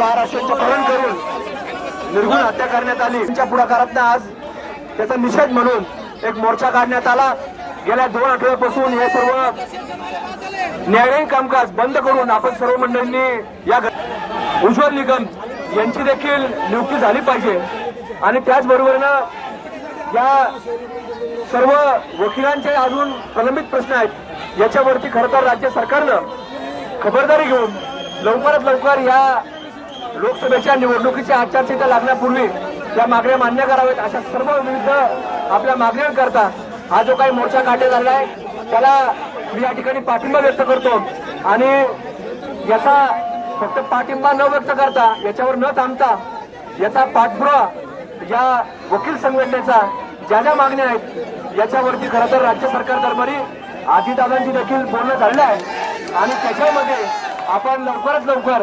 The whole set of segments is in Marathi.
महाराष्ट्राचे अपहरण करून निर्गुण हत्या करण्यात आली. त्यांच्या पुढाकारात आज त्याचा निषेध म्हणून एक मोर्चा काढण्यात आला. गेल्या दोन आठवड्यापासून हे सर्व न्यायालयीन कामकाज बंद करून आपण सर्व मंडळींनी या उज्ज्वल निगम यांची देखील नियुक्ती झाली पाहिजे. आणि त्याचबरोबरनं या सर्व वकिलांचे अजून प्रलंबित प्रश्न आहेत. याच्यावरती खरं तर राज्य सरकारनं खबरदारी घेऊन लवकरात लवकर या लोकसभेच्या निवडणुकीच्या आचारसंहिता लागण्यापूर्वी या मागण्या मान्य कराव्यात अशा सर्व विविध आपल्या मागण्यांकरता हा जो काही मोर्चा काढण्यात झाला आहे त्याला मी या ठिकाणी पाठिंबा व्यक्त करतो. आणि याचा फक्त पाठिंबा न व्यक्त करता याच्यावर न थांबता याचा पाठपुरा या वकील संघटनेचा ज्या ज्या मागण्या आहेत याच्यावरती खरं तर राज्य सरकार दरबारी आजीदादांची देखील बोलणं झालेलं आहे. आणि त्याच्यामध्ये आपण लवकरात लवकर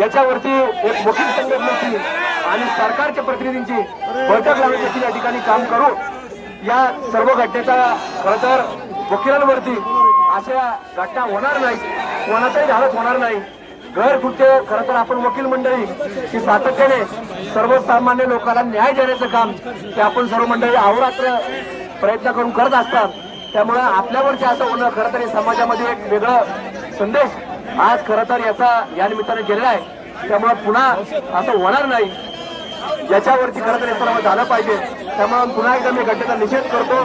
याच्यावरती एक वकील संघटनेची आणि सरकारच्या प्रतिनिधींची बैठक लावण्यासाठी या ठिकाणी काम करू. या सर्व घटनेचा खरं तर वकिलांवरती अशा घटना होणार नाही. कोणाचाही घालत होणार नाही. घर कुठे खरं तर आपण वकील मंडळी की सातत्याने सर्वसामान्य लोकांना न्याय देण्याचं काम ते आपण सर्व मंडळी अहोरात्र प्रयत्न करून करत असतात. त्यामुळं आपल्यावरचे असं होणं खरं तर समाजामध्ये एक वेगळं संदेश आज खरं तर याचा या निमित्ताने गेलेला आहे. त्यामुळे पुन्हा असं होणार नाही. याच्यावरती खरं तर हे सर्व झालं पाहिजे. त्यामुळे पुन्हा एकदा मी घटनेचा निषेध करतो.